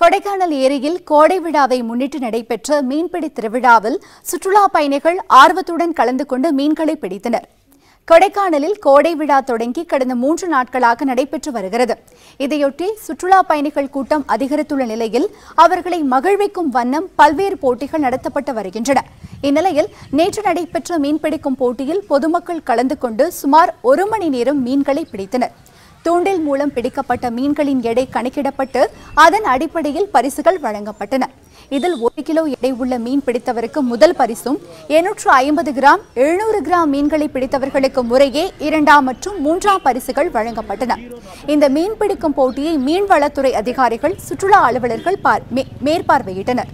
கொடைக்கானல் ஏரியில் கோடை விழாவை முன்னிட்டு நடைபெற்ற மீன்பிடி திருவிழாவில் சுற்றுலா பயணிகள் ஆர்வத்துடன் கலந்து கொண்டு மீன்களை பிடித்தனர். கொடைக்கானலில் கோடை விழா தொடங்கி கடந்த மூன்று நாட்களாக நடைபெற்று வருகிறது. இதையொட்டி சுற்றுலா பயணிகள் கூட்டம் அதிகரித்துள்ள நிலையில் அவர்களை மகிழ்விக்கும் வண்ணம் பல்வேறு போட்டிகள் நடத்தப்பட்டு வருகின்றன. இந்நிலையில் நேற்று நடைபெற்ற மீன்பிடிக்கும் போட்டியில் பொதுமக்கள் கலந்து கொண்டு சுமார் ஒரு மணி நேரம் மீன்களை பிடித்தனர். தூண்டில் மூலம் பிடிக்கப்பட்ட மீன்களின் எடை கணக்கிடப்பட்டு அதன் அடிப்படையில் பரிசுகள் வழங்கப்பட்டன. இதில் ஒரு கிலோ எடை உள்ள மீன் பிடித்தவருக்கு முதல் பரிசும் எண்ணூற்று ஐம்பது கிராம் எழுநூறு கிராம் மீன்களை பிடித்தவர்களுக்கு முறையே இரண்டாம் மற்றும் மூன்றாம் பரிசுகள் வழங்கப்பட்டன. இந்த மீன் பிடிக்கும் போட்டியை மீன்வளத்துறை அதிகாரிகள் சுற்றுலா அலுவலர்கள் மேற்பார்வையிட்டனர்.